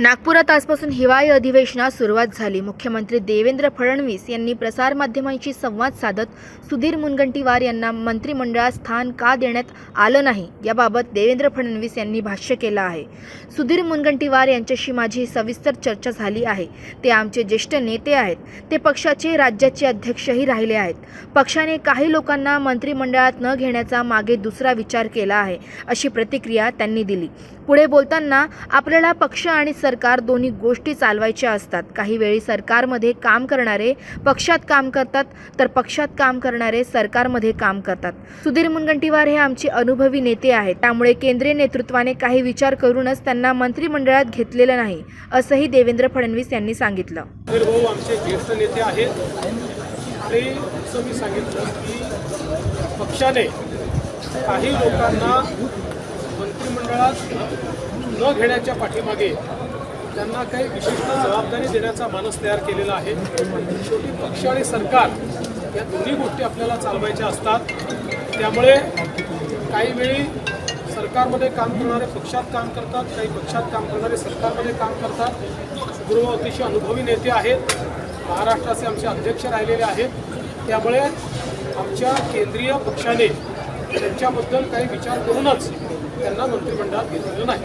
नागपुरात आजपासून हिवाळी अधिवेशनास सुरुवात झाली. मुख्यमंत्री देवेंद्र फडणवीस यांनी प्रसारमाध्यमांशी संवाद साधत सुधीर मुनगंटीवार यांना मंत्रिमंडळात स्थान का देण्यात आलं नाही याबाबत देवेंद्र फडणवीस यांनी भाष्य केलं आहे. सुधीर मुनगंटीवार यांच्याशी माझी सविस्तर चर्चा झाली आहे. ते आमचे ज्येष्ठ नेते आहेत. ते पक्षाचे राज्याचे अध्यक्षही राहिले आहेत. पक्षाने काही लोकांना मंत्रिमंडळात न घेण्याचा मागे दुसरा विचार केला आहे अशी प्रतिक्रिया त्यांनी दिली. पुढे बोलताना आपल्याला पक्ष आणि सरकार दोन्ही गोष्टी चालवायच्या असतात. काही वेळी सरकारमध्ये काम करणारे पक्षात काम करतात तर पक्षात काम करणारे सरकारमध्ये काम करतात. सुधीर मुनगंटीवार हे आमचे अनुभवी नेते आहेत. त्यामुळे केंद्रीय नेतृत्वाने काही विचार करूनच त्यांना मंत्रिमंडळात घेतलेलं नाही असंही देवेंद्र फडणवीस यांनी सांगितलं. भाऊ आमचे ज्येष्ठ नेते आहेत. आणि मी सांगितलं की पक्षाने काही लोकांना मंत्रिमंडळात न घेण्याच्या पाठीमागे त्यांना काही विशिष्ट जबाबदारी देण्याचा मानस तयार केलेला आहे. शेवटी पक्ष आणि सरकार या दोन्ही गोष्टी आपल्याला चालवायच्या असतात. त्यामुळे काही वेळी सरकारमध्ये काम करणारे पक्षात काम करतात काही पक्षात काम करणारे सरकारमध्ये काम करतात. गृह अतिशय अनुभवी नेते आहेत. महाराष्ट्राचे आमचे अध्यक्ष राहिलेले आहेत. त्यामुळे आमच्या केंद्रीय पक्षाने त्यांच्याबद्दल काही विचार करूनच त्यांना मंत्रिमंडळात घेतलेलं नाही.